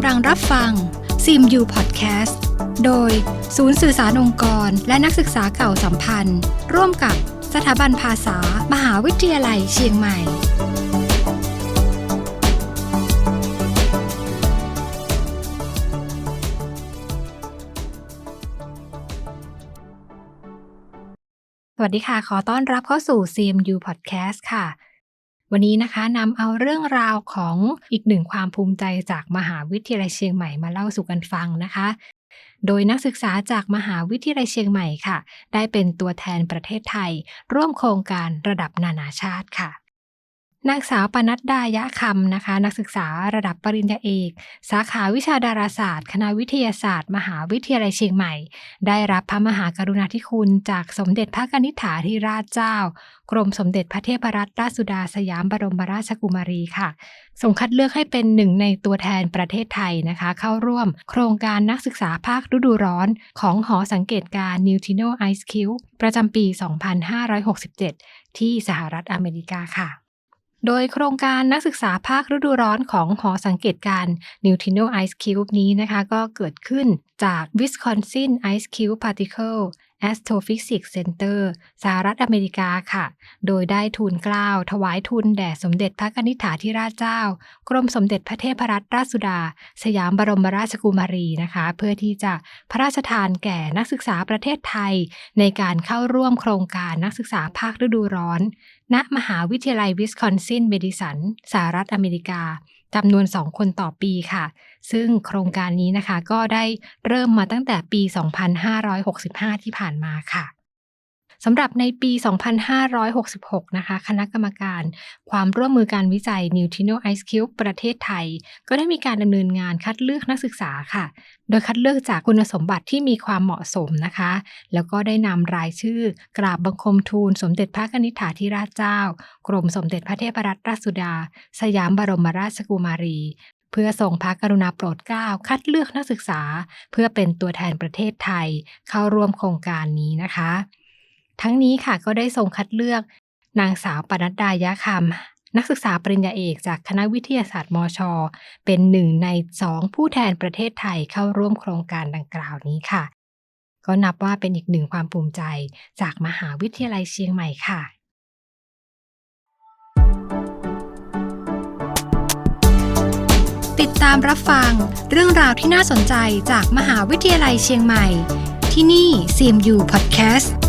ำลังรับฟังซิมยูพอดแคสต์โดยศูนย์สื่อสารองค์กร และนักศึกษาเก่าสัมพันธ์ ร่วมกับสถาบันภาษา มหาวิทยาลัยเชียงใหม่ สวัสดีค่ะ ขอต้อนรับเข้าสู่ CMU Podcast ค่ะ วันนี้นะคะนำเอาเรื่องราวของอีกหนึ่งความภูมิใจจากมหาวิทยาลัยเชียงใหม่มาเล่าสู่กันฟังนะคะ โดยนักศึกษาจากมหาวิทยาลัยเชียงใหม่ค่ะ ได้เป็นตัวแทนประเทศไทย ร่วมโครงการระดับนานาชาติค่ะ นางสาวปนัดดายะคำนะคะ นักศึกษาระดับปริญญาเอก สาขาวิชาดาราศาสตร์ คณะวิทยาศาสตร์ มหาวิทยาลัยเชียงใหม่ ได้รับพระมหากรุณาธิคุณจากสมเด็จพระกนิษฐาธิราชเจ้า กรมสมเด็จพระเทพรัตนราชสุดาสยามบรมราชกุมารีค่ะส่งคัดเลือกให้เป็นหนึ่งในตัวแทนประเทศไทยนะคะ เข้าร่วม โครงการนักศึกษาภาคฤดูร้อน ของหอสังเกตการ Neutrino Ice Cube ประจำปี 2567 ที่สหรัฐอเมริกาค่ะ โดยโครงการนักศึกษาภาคฤดูร้อนของหอสังเกตการ New t i n o Ice Cube นี้นะคะ ก็เกิดขึ้นจาก Wisconsin Ice Cube Particle Astrophysics Center สหรัฐอเมริกาค่ะ โดยได้ทูลกล้าว ถวายทุนแด่สมเด็จพระนิษฐาธิราชเจ้า กรมสมเด็จพระเทพรัตนราชสุดา สยามบรมราชกุมารีนะคะ เพื่อที่จะพระราชทานแก่นักศึกษาประเทศไทย ในการเข้าร่วมโครงการนักศึกษาภาคฤดูร้อน ณ มหาวิทยาลัยวิสคอนซินเมดิสันสหรัฐอเมริกา จำนวน 2 คนต่อปีค่ะ ซึ่งโครงการนี้นะคะก็ได้เริ่มมาตั้งแต่ปี 2565 ที่ผ่านมาค่ะ สำหรับในปี 2566 นะคะ คณะกรรมการ ความร่วมมือการวิจัย Neutrino Ice Cube ประเทศไทย ก็ได้มีการดำเนินงานคัดเลือกนักศึกษาค่ะ โดยคัดเลือกจากคุณสมบัติที่มีความเหมาะสมนะคะ แล้วก็ได้นำรายชื่อ กราบบังคมทูล สมเด็จพระนิษฐาธิราชเจ้า กรมสมเด็จพระเทพรัตนราชสุดา สยามบรมราชกุมารีเพื่อส่งพระกรุณาโปรดเกล้าคัดเลือกนักศึกษา เพื่อเป็นตัวแทนประเทศไทย เข้าร่วมโครงการนี้นะคะ ทั้งนี้ค่ะก็ได้ส่งคัดเลือก นางสาวปนัดดายะคำนักศึกษาปริญญาเอกจากคณะวิทยาศาสตร์มช เป็นหนึ่งในสองผู้แทนประเทศไทยเข้าร่วมโครงการดังกล่าวนี้ค่ะ ก็นับว่าเป็นอีกหนึ่งความภูมิใจจากมหาวิทยาลัยเชียงใหม่ค่ะติดตามรับฟังเรื่องราวที่น่าสนใจจากมหาวิทยาลัยเชียงใหม่ ที่นี่ CMU Podcast